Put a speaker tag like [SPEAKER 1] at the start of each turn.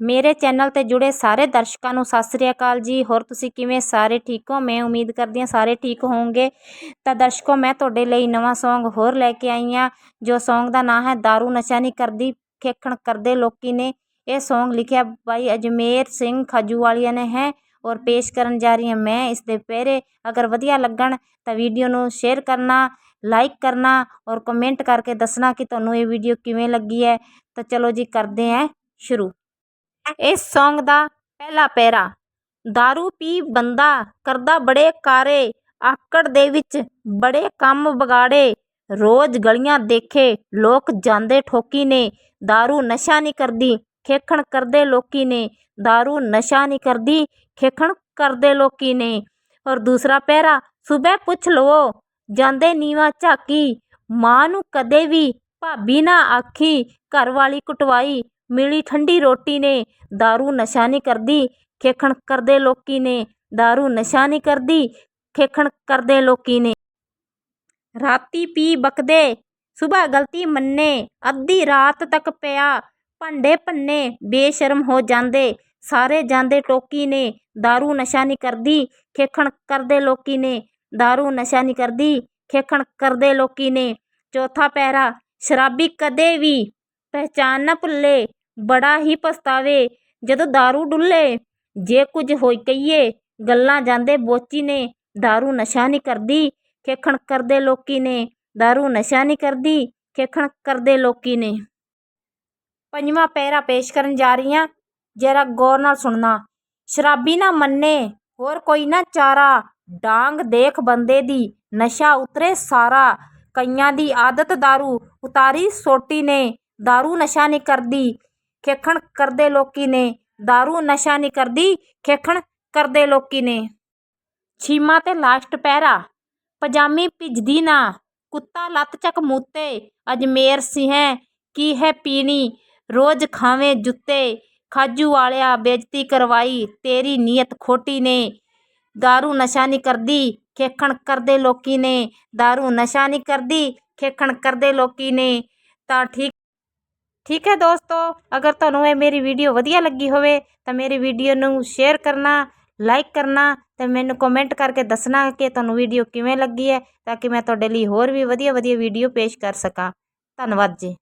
[SPEAKER 1] ਮੇਰੇ ਚੈਨਲ ਤੇ ਜੁੜੇ ਸਾਰੇ ਦਰਸ਼ਕਾਂ ਨੂੰ ਸਤਿ ਸ੍ਰੀ ਅਕਾਲ ਜੀ। ਹੋਰ ਤੁਸੀਂ ਕਿਵੇਂ? ਸਾਰੇ ਠੀਕ ਹੋ? ਮੈਂ ਉਮੀਦ ਕਰਦੀ ਹਾਂ ਸਾਰੇ ਠੀਕ ਹੋਵੋਗੇ। ਤਾਂ ਦਰਸ਼ਕੋ, ਮੈਂ ਤੁਹਾਡੇ ਲਈ ਨਵਾਂ Song ਹੋਰ ਲੈ ਕੇ ਆਈ ਹਾਂ, ਜੋ Song ਦਾ ਨਾਮ ਹੈ दारू ਨਸ਼ਾ ਨਹੀਂ ਕਰਦੀ, ਖੇਖਣ ਕਰਦੇ ਲੋਕੀ ਨੇ। ਇਹ Song ਲਿਖਿਆ ਬਾਈ ਅਜਮੇਰ ਸਿੰਘ ਖਾਜੂਵਾਲੀਆ ਨੇ, ਹੈ, ਔਰ ਪੇਸ਼ ਕਰਨ ਜਾ ਰਹੀ ਹਾਂ ਮੈਂ ਇਸ ਦੇ ਪਹਿਰੇ। ਅਗਰ ਵਧੀਆ ਲੱਗਣ ਤਾਂ ਵੀਡੀਓ ਨੂੰ ਸ਼ੇਅਰ ਕਰਨਾ ਲਾਈਕ ਕਰਨਾ, ਔਰ ਕਮੈਂਟ ਕਰਕੇ ਦੱਸਣਾ ਕਿ ਤੁਹਾਨੂੰ ਇਹ ਵੀਡੀਓ ਕਿਵੇਂ ਲੱਗੀ ਹੈ। ਤਾਂ ਚਲੋ ਜੀ, ਕਰਦੇ ਹਾਂ ਸ਼ੁਰੂ। ਇਸ Song ਦਾ ਪਹਿਲਾ ਪੈਰਾ दारू ਪੀ ਬੰਦਾ ਕਰਦਾ ਬੜੇ ਕਾਰੇ ਆਕੜ ਦੇ ਵਿੱਚ ਬੜੇ ਕੰਮ ਵਿਗਾੜੇ ਰੋਜ਼ ਗਲੀਆਂ ਦੇਖੇ ਲੋਕ ਜਾਂਦੇ ਠੋਕੀ ਨੇ दारू ਨਸ਼ਾ ਨਹੀਂ ਕਰਦੀ ਖੇਖਣ ਕਰਦੇ ਲੋਕੀ ਨੇ दारू ਨਸ਼ਾ ਨਹੀਂ ਕਰਦੀ ਖੇਖਣ ਕਰਦੇ ਲੋਕੀ ਨੇ ਔਰ ਦੂਸਰਾ ਪਹਿਰਾ ਸਵੇਰ ਪੁੱਛ ਲਵੋ ਜਾਂਦੇ ਨੀਵਾ ਝਾਕੀ ਮਾਂ ਨੂੰ ਕਦੇ ਵੀ ਭਾਬੀ ਨਾ ਆਖੀ ਘਰ ਵਾਲੀ ਕੁਟਵਾਈ ਮਿਲੀ ਠੰਡੀ ਰੋਟੀ ਨੇ दारू ਨਸ਼ਾ ਨਹੀਂ ਕਰਦੀ ਖੇਖਣ ਕਰਦੇ ਲੋਕੀ ਨੇ दारू ਨਸ਼ਾ ਨਹੀਂ ਕਰਦੀ ਖੇਖਣ ਕਰਦੇ ਲੋਕੀ ਨੇ ਰਾਤੀ ਪੀ ਬਕਦੇ ਸਵੇਰ ਗਲਤੀ ਮੰਨੇ ਅੱਧੀ ਰਾਤ ਤੱਕ ਪਿਆ ਭਾਂਡੇ ਭੰਨੇ ਬੇਸ਼ਰਮ ਹੋ ਜਾਂਦੇ ਸਾਰੇ ਜਾਂਦੇ ਟੋਕੀ ਨੇ दारू ਨਸ਼ਾ ਨਹੀਂ ਕਰਦੀ ਖੇਖਣ ਕਰਦੇ ਲੋਕੀ ਨੇ दारू नशा नहीं करदी खेखण करदे लोकी ने चौथा पैरा शराबी कदे भी पहचान ना भुल्ले बड़ा ही पछतावे ਜਦੋਂ दारू ਡੁੱਲੇ ਜੇ ਕੁਝ ਹੋਈ ਕਹੀਏ ਗੱਲਾਂ ਜਾਂਦੇ ਬੋਚੀ ਨੇ दारू ਨਸ਼ਾ ਨਹੀਂ ਕਰਦੀ ਖੇਖਣ ਕਰਦੇ ਲੋਕੀ ਨੇ दारू ਨਸ਼ਾ ਨਹੀਂ ਕਰਦੀ ਖੇਖਣ ਕਰਦੇ ਲੋਕੀ ਨੇ ਪੰਜਵਾਂ ਪੈਰਾ ਪੇਸ਼ ਕਰਨ ਜਾ ਰਹੀ ਹਾਂ ਜਰਾ ਗੌਰ ਨਾਲ ਸੁਣਨਾ ਸ਼ਰਾਬੀ ਨਾ ਮੰਨੇ ਹੋਰ ਕੋਈ ਨਾ ਚਾਰਾ ਡਾਂਗ ਦੇਖ ਬੰਦੇ ਦੀ ਨਸ਼ਾ ਉਤਰੇ ਸਾਰਾ ਕਈਆਂ ਦੀ ਆਦਤ दारू ਉਤਾਰੀ ਸੋਟੀ ਨੇ दारू ਨਸ਼ਾ ਨਹੀਂ ਕਰਦੀ ਖੇਖਣ ਕਰਦੇ ਲੋਕੀ ਨੇ दारू ਨਸ਼ਾ ਨਹੀਂ ਕਰਦੀ ਖੇਖਣ ਕਰਦੇ ਲੋਕੀ ਨੇ ਛੀਮਾ ਤੇ ਲਾਸਟ ਪਹਿਰਾ ਪਜਾਮੀ ਭਿੱਜਦੀ ਨਾ ਕੁੱਤਾ ਲੱਤ ਚੱਕ ਮੂਤੇ ਅਜਮੇਰ ਸਿਹੈ ਕੀ ਹੈ ਪੀਣੀ ਰੋਜ਼ ਖਾਵੇਂ ਜੁੱਤੇ ਖਾਜੂ ਵਾਲਿਆ ਬੇਇੱਜ਼ਤੀ ਕਰਵਾਈ ਤੇਰੀ ਨੀਅਤ ਖੋਟੀ ਨੇ दारू ਨਸ਼ਾ ਨਹੀਂ ਕਰਦੀ ਖੇਖਣ ਕਰਦੇ ਲੋਕੀ ਨੇ दारू ਨਸ਼ਾ ਨਹੀਂ ਕਰਦੀ ਖੇਖਣ ਕਰਦੇ ਲੋਕੀ ਨੇ ਤਾਂ ਠੀਕ ਠੀਕ ਹੈ ਦੋਸਤੋ, ਅਗਰ ਤੁਹਾਨੂੰ ਇਹ ਮੇਰੀ ਵੀਡੀਓ ਵਧੀਆ ਲੱਗੀ ਹੋਵੇ, ਤਾਂ ਮੇਰੀ ਵੀਡੀਓ ਨੂੰ ਸ਼ੇਅਰ ਕਰਨਾ ਲਾਈਕ ਕਰਨਾ ਤੇ ਮੈਨੂੰ ਕਮੈਂਟ ਕਰਕੇ ਦੱਸਣਾ ਕਿ ਤੁਹਾਨੂੰ ਵੀਡੀਓ ਕਿਵੇਂ ਲੱਗੀ ਹੈ, ਤਾਂ ਕਿ ਮੈਂ ਤੁਹਾਡੇ ਲਈ ਹੋਰ ਵੀ ਵਧੀਆ ਵਧੀਆ ਵੀਡੀਓ ਪੇਸ਼ ਕਰ ਸਕਾਂ। ਧੰਨਵਾਦ ਜੀ।